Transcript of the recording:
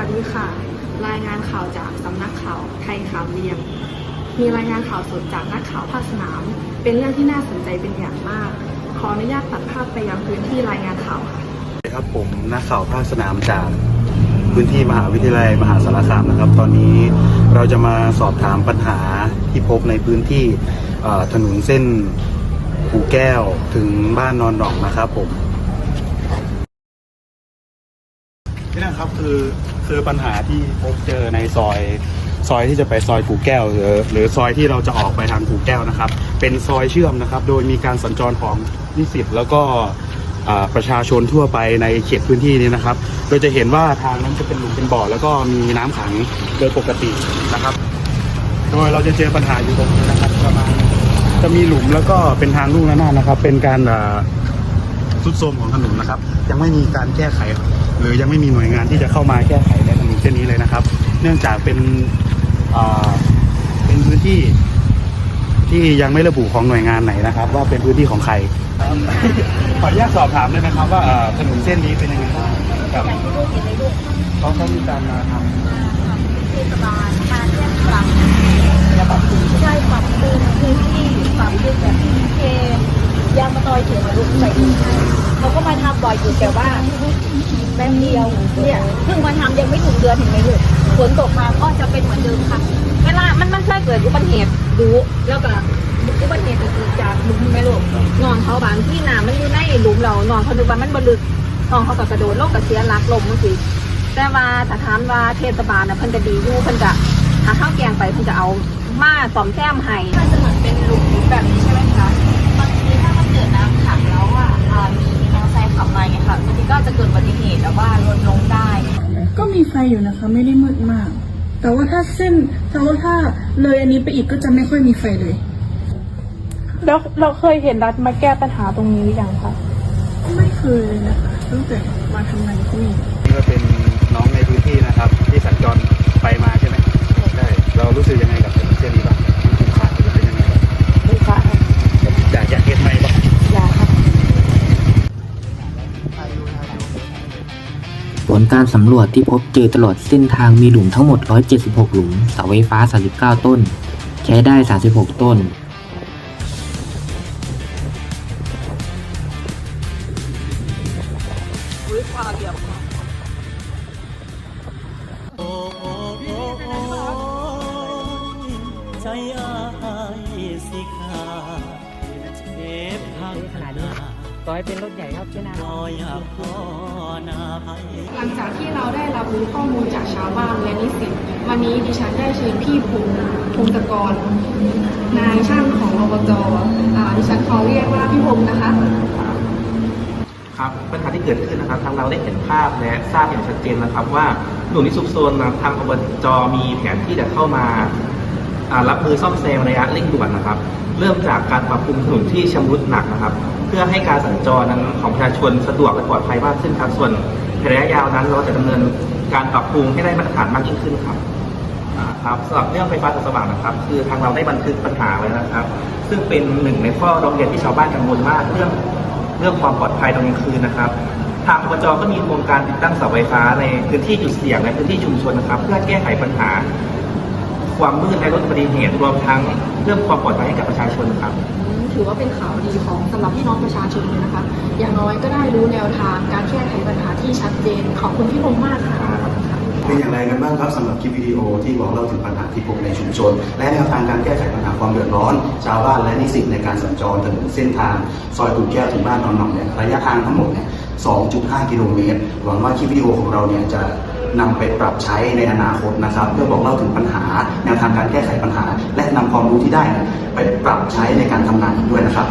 รายงานข่าวจากสำนักข่าวไทยข่าวเรียง มีรายงานข่าวสดจากนักข่าวภาคสนาม เป็นเรื่องที่น่าสนใจเป็นอย่างมาก ขออนุญาตตัดภาพไปยังพื้นที่รายงานข่าวค่ะครับผมนักข่าวภาคสนามจากพื้นที่มหาวิทยาลัยมหาสารคามนะครับ ตอนนี้เราจะมาสอบถามปัญหาที่พบในพื้นที่ถนนเส้นกูแก้วถึงบ้านนอนหนองนะครับผม นี่นะครับคือคือปัญหาที่พบเจอในซอยซอยที่จะไปซอยกูแก้วหรือหรือซอยที่เราจะออกไปทางกูแก้วนะครับ เป็นซอยเชื่อมนะครับ โดยมีการสัญจรของนิสิตแล้วก็ประชาชนทั่วไปในเขตพื้นที่นี้นะครับ โดยจะเห็นว่าทางนั้นจะเป็นหลุมเป็นบ่อแล้วก็มีน้ำขังโดยปกตินะครับ โดยเราจะเจอปัญหาอยู่ตรงนี้นะครับประมาณจะมีหลุมแล้วก็เป็นทางลูกระนาดนะครับ เป็นการสุดโทรมของถนนนะครับ ยังไม่มีการแก้ไข หรือยังไม่มีหน่วยงานที่จะเข้ามาแก้ไขในถนนเส้นนี้เลยนะครับ เนื่องจากเป็นอ่าเป็นพื้นที่ที่ยังไม่ระบุของหน่วยงานไหนนะครับ ว่าเป็นพื้นที่ของใครขออนุญาตสอบถามเลยนะครับ ว่าเอ่อถนนเส้นนี้เป็นยังไงบ้างกับเขาเขามีการมาทำ เทศบาลมาแยกปรับ แค่ปรับปรุง ใช่ปรับปรุงพื้นที่ปรับปรุงแบบเทยางมะตอยถึงมาลุกใส่ดินให้เขาก็มาทำ บ่อยอยู่แต่ว่าแป๊บเดียวเนี่ยเพิ่งมาทำยังไม่ถึงเดือนเห็นไหมลูกฝนตกมาก็จะเป็นเหมือนเดิมค่ะเวลามันมันเคยเกิดอุบัติเหตุดูแล้วก็อุบัติเหตุอื่นๆจากหลุมไหมลูกนอนเขาบางที่น้ำมันอยู่ในหลุมเรานอนเขาดูว่ามันบลึกนอนเขาก็กระโดดโลกกับเสียหลักลมมื่อกี้แต่ว่าถ้าถามว่าเทศบาลนะเพิ่นจะดีอยู่เพิ่นจะหาข้าวแกงไปเพิ่นจะเอามาสอมแซมให้มันจะเหมือนเป็นหลุมแบบนี้ใช่ไหมคะ ก็มีไฟอยู่นะคะ ไม่ได้มืดมาก แต่ว่าถ้าเส้นแต่ว่าถ้าเลยอันนี้ไปอีกก็จะไม่ค่อยมีไฟเลย แล้วเราเคยเห็นรัฐมาแก้ปัญหาตรงนี้หรือยังคะไม่เคยเลยนะคะตั้งแต่มาทำงานที่นี่นี่ก็เป็น ลการสำรวจที่พบเจอตลอดเส้นทางมีหลุมทั้งหมด 176 หลุม เสาไฟฟ้า 39 ต้น ใช้ได้ 36 ต้น ใจอายสิขาดเจ็บทางขนาดนี้ ต่อให้เป็นรถใหญ่ครับไม่นานรอยอยากขอนาภัยหลังจากที่เราได้รับรู้ข้อมูลจากชาวบ้านและนิสิตวันนี้ดิฉันได้เชิญพี่ภูมิภูมิตะกรนายช่างของอบจอ่าดิฉันขอเรียกว่าพี่พงศ์นะคะครับปัญหาที่เกิดขึ้นนะครับทางเราได้เห็นภาพและทราบอย่างชัดเจนนะครับ ว่าหน่วยที่ซุกโซนนะทางอบจมีแผนที่จะเข้ามาอ่า รับมือซ่อมแซมระยะเร่งด่วนนะครับ เริ่มจากการปรับปรุงถนนที่ชำรุดหนักนะครับ เพื่อให้การสัญจรนั้นของประชาชนสะดวกและปลอดภัยมากขึ้นครับ ส่วนระยะยาวนั้น เราจะดำเนินการปรับปรุงให้ได้มาตรฐานมากยิ่งขึ้นครับครับสำหรับเรื่องไฟฟ้าส่องสว่างนะครับ คือทางเราได้บันทึกปัญหาไว้นะครับ ซึ่งเป็นหนึ่งในข้อร้องเรียนที่ชาวบ้านกังวลมากเรื่องเรื่องความปลอดภัยตอนกลางคืนนะครับทางอบจก็มีโครงการติดตั้งเสาไฟฟ้าในพื้นที่จุดเสี่ยงในพื้นที่ชุมชนนะครับ เพื่อแก้ไขปัญหา ความมืดและลดอุบัติเหตุรวมทั้งเรื่องความปลอดภัยให้กับประชาชนครับ ถือว่าเป็นข่าวดีของสำหรับพี่น้องประชาชนเลยนะคะ อย่างน้อยก็ได้รู้แนวทางการแก้ไขปัญหาที่ชัดเจน ขอบคุณพี่พงษ์มากค่ะเป็นอย่างไรกันบ้างครับสำหรับคลิปวิดีโอที่บอกเล่าถึงปัญหาที่พบในชุมชน และแนวทางการแก้ไขปัญหาความเดือดร้อน ชาวบ้านและนิสิตในการสัญจรถนนเส้นทาง ซอยกู่แก้วถึงบ้านนอนหนองเนี่ยระยะทางทั้งหมดเนี่ย 2.5 กิโลเมตร หวังว่าคลิปวิดีโอของเราเนี่ยจะ นำไปปรับใช้ในอนาคตนะครับ เพื่อบอกเล่าถึงปัญหาแนวทางการแก้ไขปัญหา และนำความรู้ที่ได้ ไปปรับใช้ในการทำงานด้วยนะครับ